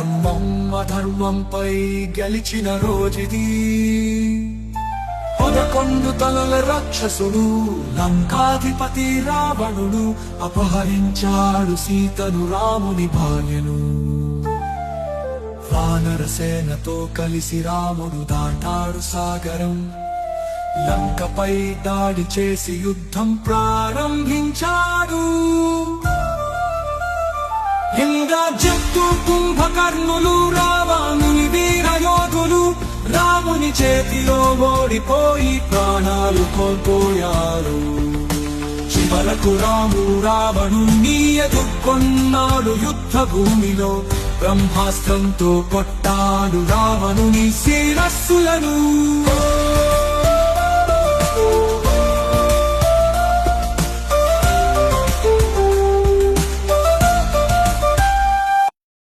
ధర్మం అధర్మంపై గెలిచిన రోజుది. పదకొండు తలల రాక్షసుడు లంకాధిపతి రావణుడు అపహరించాడు సీతను రాముని భార్యను. వానర సేనతో కలిసి రాముడు దాటాడు సాగరం. లంకపై దాడి చేసి యుద్ధం ప్రారంభించాడు. ఇంద్రజత్తు కుంభకర్ణులు రావణుని వీరయోధులు రాముని చేతిలో ఓడిపోయి ప్రాణాలు కోల్పోయారు. చివరకు రాము రావణుణ్ణి ఎదుర్కొన్నాడు యుద్ధ భూమిలో. బ్రహ్మాస్త్రంతో కొట్టాడు రావణుని శిరస్సులను.